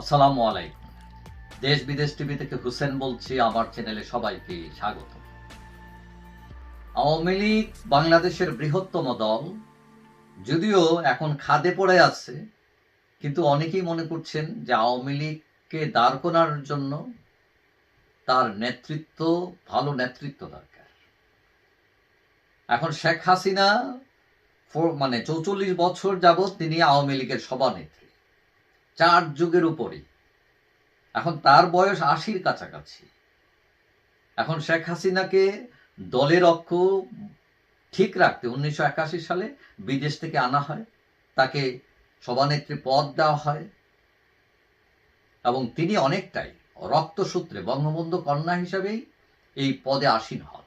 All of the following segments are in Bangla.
আসসালামু আলাইকুম। দেশ বিদেশ টিভি থেকে হুসেন বলছি, আমার চ্যানেলে সবাইকে স্বাগত। আওয়ামী লীগ বাংলাদেশের বৃহত্তম দল, যদিও এখন খাদে পড়ে আছে, কিন্তু অনেকেই মনে করছেন যে আওয়ামী লীগকে দাঁড় করার জন্য তার নেতৃত্ব, ভালো নেতৃত্ব দরকার। এখন শেখ হাসিনা মানে চৌচল্লিশ বছর যাবৎ তিনি আওয়ামী লীগের সভানেত্রী। চার যুগের উপরে এখন তার বয়স আশির কাছাকাছি। এখন শেখ হাসিনাকে দলের অক্ষ ঠিক রাখতে উনিশশো একাশি সালে বিদেশ থেকে আনা হয়। তাকে সভানেত্রী পদ দেওয়া হয়। এবং তিনি অনেকটাই রক্তসূত্রে বঙ্গবন্ধু কন্যা হিসেবেই এই পদে আসীন হন।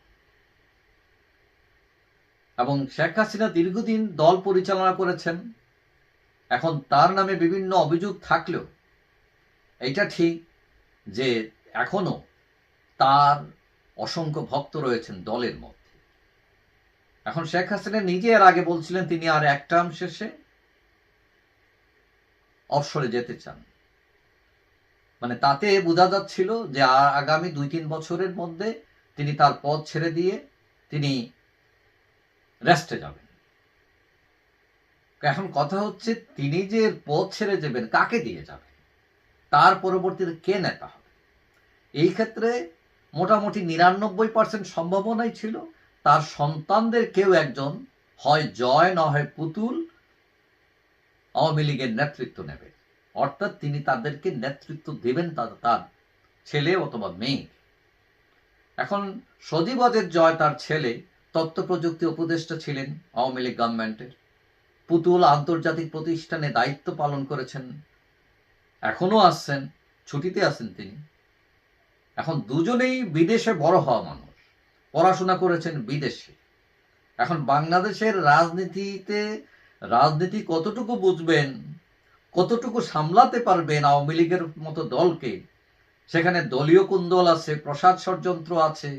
এবং শেখ হাসিনা দীর্ঘদিন দল পরিচালনা করেছেন। এখন তার নামে বিভিন্ন অভিযোগ থাকলেও এটা ঠিক যে এখনও তার অসংখ্য ভক্ত রয়েছেন দলের মধ্যে। এখন শেখ হাসিনা নিজে এর আগে বলছিলেন তিনি আর এক টার্ম শেষে অবসরে যেতে চান। মানে তাতে বোঝা যাচ্ছিল যে আগামী দুই তিন বছরের মধ্যে তিনি তার পদ ছেড়ে দিয়ে তিনি রেস্টে যাবেন। এখন কথা হচ্ছে তিনি যে পদ ছেড়ে যাবেন, কাকে দিয়ে যাবেন? তার পরবর্তীতে কে নেতা হবে? এই ক্ষেত্রে মোটামুটি নিরানব্বই পার্সেন্ট সম্ভাবনাই ছিল। তার সন্তানদের কেউ একজন, হয় জয় না হয় পুতুল, আওয়ামী লীগের নেতৃত্ব নেবে। অর্থাৎ তিনি তাদেরকে নেতৃত্ব দেবেন তার- ছেলে অথবা মেয়ে। এখন সজীব অজের জয় তার ছেলে তথ্য প্রযুক্তি উপদেষ্টা ছিলেন আওয়ামী লীগ গভর্নমেন্টের পুতুল আন্তর্জাতিক প্রতিষ্ঠানে দায়িত্ব পালন করেছেন। এখনও আসছেন, ছুটিতে আছেন তিনি। এখন দুজনেই বিদেশে বড় হওয়া মানুষ। পড়াশোনা করেছেন বিদেশে। এখন বাংলাদেশের রাজনীতিতে রাজনীতি কতটুকু বুঝবেন, কতটুকু সামলাতে পারবেন আওয়ামী লীগের মতো দলকে, সেখানে দলীয় কুন্দল আছে, প্রসাদ ষড়যন্ত্র আছে,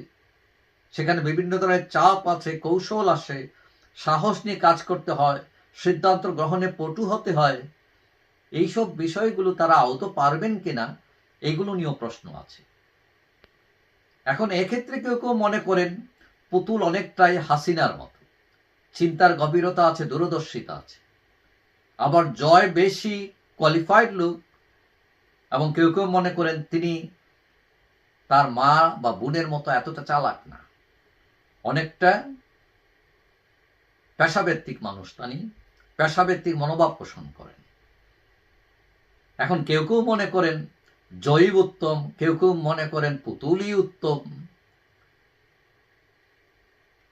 সেখানে বিভিন্ন ধরনের চাপ আছে, কৌশল আসে সাহস নিয়ে কাজ করতে হয় সিদ্ধান্ত গ্রহণে পটু হতে হয়। এইসব বিষয়গুলো তারা আহত পারবেন কিনা, এগুলো নিয়েও প্রশ্ন আছে। এখন এক্ষেত্রে কেউ কেউ মনে করেন, পুতুল অনেকটাই হাসিনার মতো। চিন্তার গভীরতা আছে, দূরদর্শিতা আছে। আবার জয় বেশি কোয়ালিফাইড লোক, এবং কেউ কেউ মনে করেন তিনি তার মা বা বোনের মতো এতটা চালাক না। অনেকটা পেশাভিত্তিক মানুষ, তিনি। পেশাভিত্তিক মনোভাব পোষণ করেন। এখন কেউ কেউ মনে করেন জয়ীব উত্তম, কেউ কেউ মনে করেন পুতুলই উত্তম।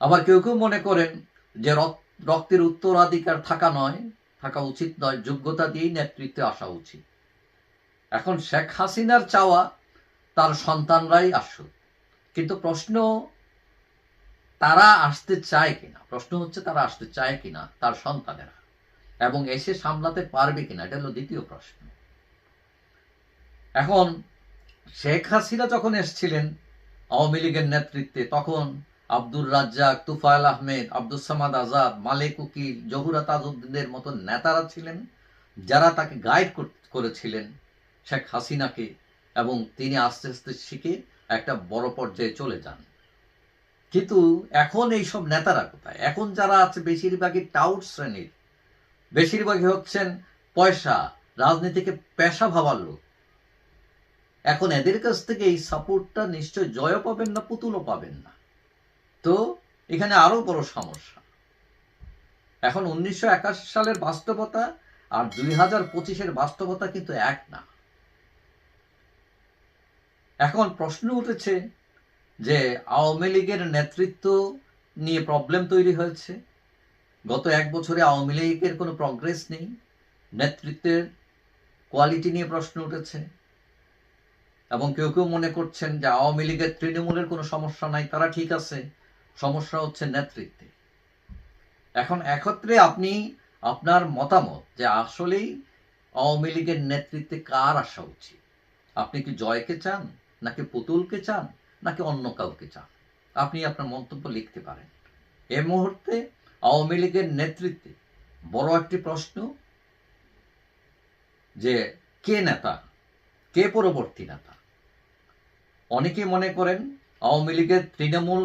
আবার কেউ কেউ মনে করেন যে রক্তের উত্তরাধিকার থাকা নয়, থাকা উচিত নয়, যোগ্যতা দিয়েই নেতৃত্বে আসা উচিত। এখন শেখ হাসিনার চাওয়া তার সন্তানরাই আসুক। কিন্তু প্রশ্ন, তারা আসতে চায় কিনা? প্রশ্ন হচ্ছে, তারা আসতে চায় কিনা? তার সন্তানেরা। এবং এসে সামলাতে পারবে কিনা, এটা হলো দ্বিতীয় প্রশ্ন। এখন, শেখ হাসিনা যখন এসছিলেন আওয়ামী লীগের নেতৃত্বে, তখন আব্দুর রাজ্জাক তুফাইল আহমেদ আব্দুল সামাদ আজাদ, মালেক উকিল, জহুরা তাজউদ্দিনের মতো নেতারা ছিলেন, যারা তাকে গাইড করেছিলেন শেখ হাসিনাকে এবং তিনি আস্তে আস্তে শিখে একটা বড় পর্যায়ে চলে যান। কিন্তু এখন এইসব নেতারা কোথায়? এখন যারা আছে, বেশিরভাগই টাউট শ্রেণির। বেশিরভাগই হচ্ছেন পয়সা, রাজনীতিকে পেশা ভাবার লোক। এখন এদের কাছ থেকে এই সাপোর্টটা নিশ্চয় জয়ও পাবেন না, পুতুলও পাবেন না। তো এখানে আরও বড় সমস্যা। এখন উনিশশো একাশি সালের বাস্তবতা আর দুই হাজার পঁচিশের বাস্তবতা কিন্তু এক না। এখন প্রশ্ন উঠেছে যে আওয়ামী লীগের নেতৃত্ব নিয়ে প্রবলেম তৈরি হয়েছে। গত এক বছরে আওয়ামী লীগের কোনো প্রগ্রেস নেই। নেতৃত্বের কোয়ালিটি নিয়ে প্রশ্ন উঠেছে। এবং কেউ কেউ মনে করছেন যে আওয়ামী লীগের তৃণমূলের কোনো সমস্যা নাই, তারা ঠিক আছে। সমস্যা হচ্ছে নেতৃত্বে। এখন একত্রে আপনি আপনার মতামত যে আসলেই আওয়ামী লীগের নেতৃত্বে কার আসা উচিত? আপনি কি জয়কে চান, নাকি পুতুলকে চান, নাকি অন্য কাউকে চান? আপনি আপনার মন্তব্য লিখতে পারেন। এ মুহূর্তে আওয়ামী লীগের নেতৃত্বে বড় একটি প্রশ্ন যে কে নেতা, কে পরবর্তী নেতা? অনেকে মনে করেন আওয়ামী লীগের তৃণমূল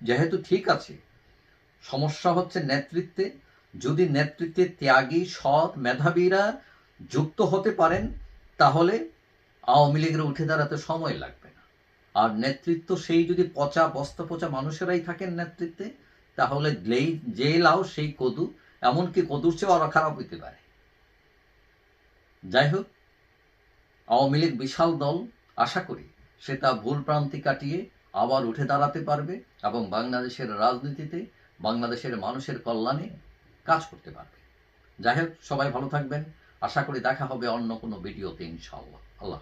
যেহেতু ঠিক আছে, সমস্যা হচ্ছে নেতৃত্বে। যদি নেতৃত্বে ত্যাগী, সৎ মেধাবীরা যুক্ত হতে পারেন, তাহলে আওয়ামী লীগের উঠে দাঁড়াতে সময় লাগবে না। আর নেতৃত্ব সেই যদি পচা বস্তা পচা মানুষেরাই থাকেন নেতৃত্বে তাহলে যেই যে লাও সেই কদু, এমনকি কদুর চেয়েও আরও খারাপ হইতে পারে। যাই হোক, আওয়ামী লীগ বিশাল দল, আশা করি সে তা ভুল প্রান্তি কাটিয়ে আবার উঠে দাঁড়াতে পারবে এবং বাংলাদেশের রাজনীতিতে, বাংলাদেশের মানুষের কল্যাণে কাজ করতে পারবে। যাই হোক, সবাই ভালো থাকবেন। আশা করি দেখা হবে অন্য কোনো ভিডিওতে ইনশাআল্লাহ। আল্লাহ